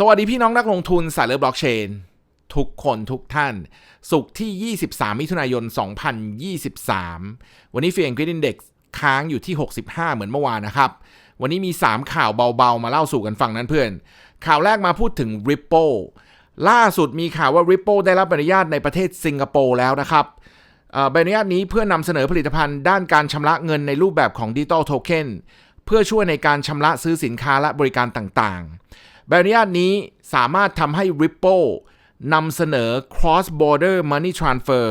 สวัสดีพี่น้องนักลงทุนสายเลือบล็อกเชน ทุกคนทุกท่าน สุขที่ 23 มิถุนายน 2023 วันนี้เฟียงกริดอินเด็กค้างอยู่ที่ 65 เหมือนเมื่อวานนะครับ วันนี้มี 3 ข่าวเบาๆ มาเล่าสู่กันฟังนั้นเพื่อน ข่าวแรกมาพูดถึง Ripple ล่าสุดมีข่าวว่า Ripple ได้รับใบอนุญาตในประเทศสิงคโปร์แล้วนะครับใบอนุญาตนี้เพื่อนำเสนอผลิตภัณฑ์ด้านการชำระเงินในรูปแบบของดิจิตอลโทเค็นเพื่อช่วยในการชำระซื้อสินค้าและบริการต่างๆ ใบอนุญาตนี้สามารถทำให้ Ripple นำเสนอ cross border money transfer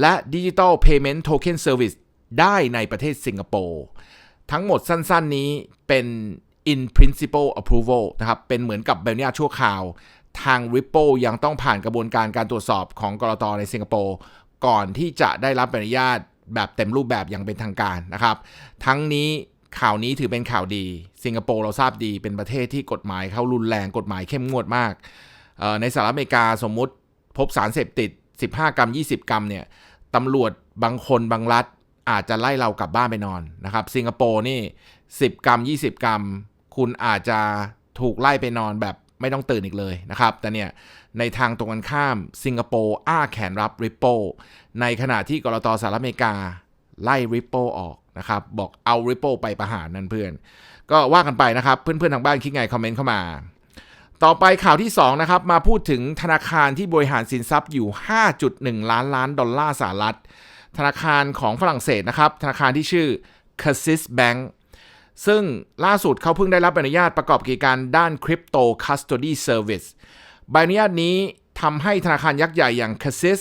และ digital payment token service ได้ในประเทศสิงคโปร์ ทั้งหมดสั้นๆนี้เป็น in principle approval นะครับ เป็นเหมือนกับใบอนุญาตชั่วคราว ทาง Ripple ยังต้องผ่านกระบวนการการตรวจสอบของกรตในสิงคโปร์ ก่อนที่จะได้รับใบอนุญาตแบบเต็มรูปแบบอย่างเป็นทางการนะครับ ทั้งนี้ ข่าวนี้ถือเป็นข่าวดี สิงคโปร์เราทราบดีเป็นประเทศที่กฎหมายเขารุนแรงกฎหมายเข้มงวดมาก ในสหรัฐอเมริกาสมมุติพบสารเสพติด 15 กรัม 20 กรัมเนี่ยตำรวจบางคนบางรัฐอาจจะไล่เรากลับบ้านไปนอนนะครับ สิงคโปร์นี่ 10 กรัม 20 กรัม คุณอาจจะถูกไล่ไปนอนแบบไม่ต้องตื่นอีกเลยนะครับ แต่เนี่ยในทางตรงกันข้ามสิงคโปร์อ้าแขนรับ Ripple ในขณะที่กรตสหรัฐอเมริกาไล่ Ripple ออก นะครับบอกเอา Ripple ไปประหารนั่นเพื่อน ก็ว่ากันไปนะครับเพื่อนๆทางบ้านคิดไงคอมเมนต์เข้ามา ต่อไปข่าวที่2นะครับมาพูดถึงธนาคารที่บริหารสินทรัพย์อยู่ 5.1 ล้านล้านดอลลาร์สหรัฐธนาคารของฝรั่งเศสนะครับธนาคารที่ชื่อ c a s i s Bank ซึ่งล่าสุดเขาเพิ่งได้รับใบอนุญาตประกอบกิจการด้าน Crypto Custody Service ใบอนุญาตนี้ทำให้ธนาคารยักษ์ใหญ่อย่าง c a s i s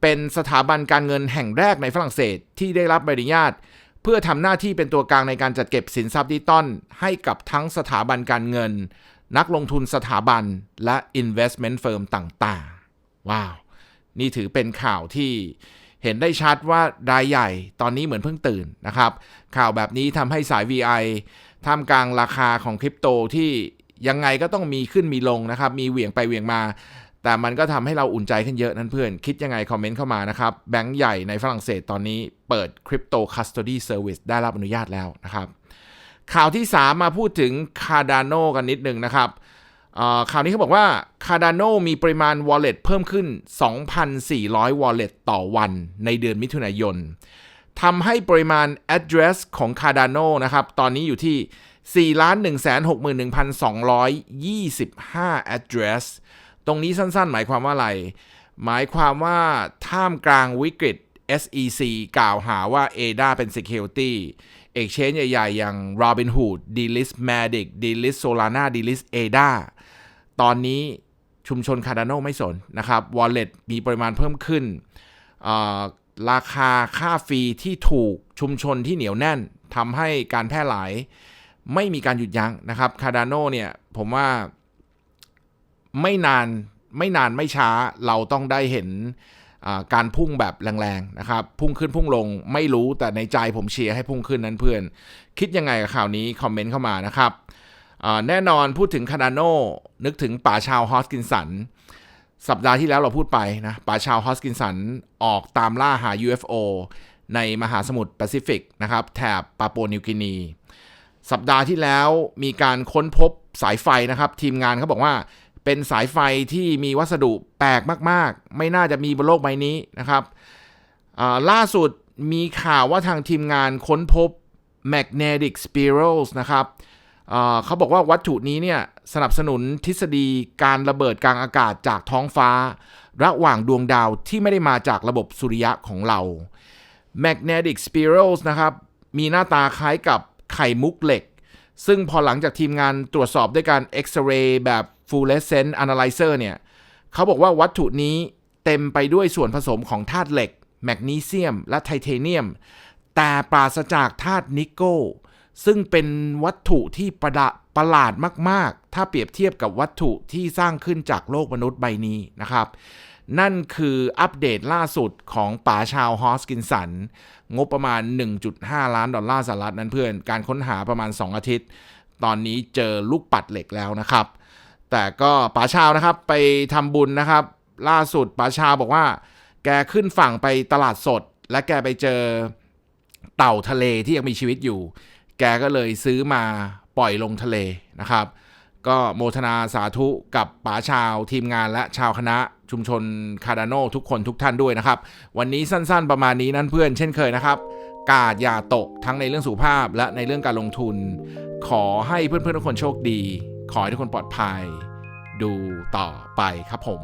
เป็นสถาบันการเงินแห่งแรกในฝรั่งเศสที่ได้รับใบอนุญาต เพื่อทำหน้าที่เป็นตัวกลางในการจัดเก็บสินทรัพย์ดิจิตอลให้กับทั้งสถาบันการเงิน นักลงทุนสถาบันและ investment firm ต่างๆ ว้าว นี่ถือเป็นข่าวที่เห็นได้ชัดว่ารายใหญ่ตอนนี้เหมือนเพิ่งตื่นนะครับ ข่าวแบบนี้ทำให้สาย VI ท่ามกลางราคาของคริปโตที่ยังไงก็ต้องมีขึ้นมีลงนะครับ มีเหวี่ยงไปเหวี่ยงมา แต่มันก็ทำให้เราอุ่นใจขึ้นเยอะนั่นเพื่อน คิดยังไงคอมเมนต์เข้ามานะครับ แบงก์ใหญ่ในฝรั่งเศสตอนนี้เปิด Crypto Custody Service ได้รับอนุญาตแล้วนะครับ ข่าวที่ 3 มาพูดถึง Cardano กันนิดหนึ่งนะครับข่าวนี้เขาบอกว่า Cardano มีปริมาณ wallet เพิ่มขึ้น 2,400 wallet ต่อวันในเดือนมิถุนายนทำให้ปริมาณ address ของ Cardano นะครับ ตอนนี้อยู่ที่ 4,161,225 address รงนี้สั้นๆ หมายความว่าอะไร หมายความว่าท่ามกลางวิกฤต SEC กล่าวหาว่า ADA เป็น Security Exchange ใหญ่ๆ อย่าง Robinhood, Delist, Matic, Delist, Solana, Delist, ADA ตอนนี้ชุมชน Cardano ไม่สนนะครับ Wallet มีปริมาณเพิ่มขึ้นอ่อราคาค่าฟรีที่ถูกชุมชนที่เหนียวแน่นทำให้การแพร่หลาย ไม่มีการหยุดยั้งนะครับ Cardano เนี่ยผมว่า ไม่นานไม่นานไม่ช้าเราต้องได้เห็นการพุ่งแบบแรงๆนะครับ พุ่งขึ้นพุ่งลงไม่รู้แต่ในใจผมเชียร์ให้พุ่งขึ้นนั้นเพื่อน คิดยังไงกับข่าวนี้ คอมเมนต์เข้ามานะครับแน่นอนพูดถึงคาร์ดาโนนึกถึงป่าชาวฮอสกินสัน สัปดาห์ที่แล้วเราพูดไปนะป่าชาวฮอสกินสันออกตามล่าหา UFO ในมหาสมุทรแปซิฟิกนะครับแถบปาปัวนิวกินี สัปดาห์ที่แล้วมีการค้นพบสายไฟนะครับ ทีมงานเขาบอกว่า เป็นสายไฟที่มีวัสดุแปลกมากๆ ไม่น่าจะมีบนโลกใบนี้นะครับล่าสุดมีข่าวว่าทางทีมงานค้นพบ magnetic spirals นะครับเขาบอกว่าวัตถุนี้เนี่ยสนับสนุนทฤษฎีการระเบิดกลางอากาศจากท้องฟ้า ระหว่างดวงดาวที่ไม่ได้มาจากระบบสุริยะของเรา magnetic spirals นะครับมีหน้าตาคล้ายกับไข่มุกเหล็ก ซึ่งพอหลังจากทีมงานตรวจสอบด้วยการเอ็กซเรย์แบบ fluorescent analyzer เนี่ยเขาบอกว่าวัตถุนี้เต็มไปด้วยส่วนผสมของธาตุเหล็ก แมกนีเซียม และไทเทเนียม แต่ปราศจากธาตุนิกเกิลซึ่งเป็นวัตถุที่ประดะประหลาดมาก ๆ ถ้าเปรียบเทียบกับวัตถุที่สร้างขึ้นจากโลกมนุษย์ใบนี้นะครับ นั่นคืออัปเดตล่าสุดของป๋าชาวฮอสกินสัน งบประมาณ 1.5 ล้านดอลลาร์สหรัฐนั้นเพื่อน การค้นหาประมาณ 2 อาทิตย์ ตอนนี้เจอลูกปัดเหล็กแล้วนะครับ แต่ก็ป๋าชาวนะครับไปทำบุญนะครับ ล่าสุดป๋าชาวบอกว่า แกขึ้นฝั่งไปตลาดสด และแกไปเจอเต่าทะเลที่ยังมีชีวิตอยู่ แกก็เลยซื้อมาปล่อยลงทะเลนะครับ ก็โมทนาสาธุกับป๋าชาวทีมงานและชาวคณะชุมชนคาร์ดานโนทุกคนทุกท่านด้วยนะครับ วันนี้สั้นๆประมาณนี้นั่นเพื่อนเช่นเคยนะครับ กาดอย่าตกทั้งในเรื่องสุขภาพและในเรื่องการลงทุน ขอให้เพื่อนๆทุกคนโชคดี ขอให้ทุกคนปลอดภัย ดูต่อไปครับผม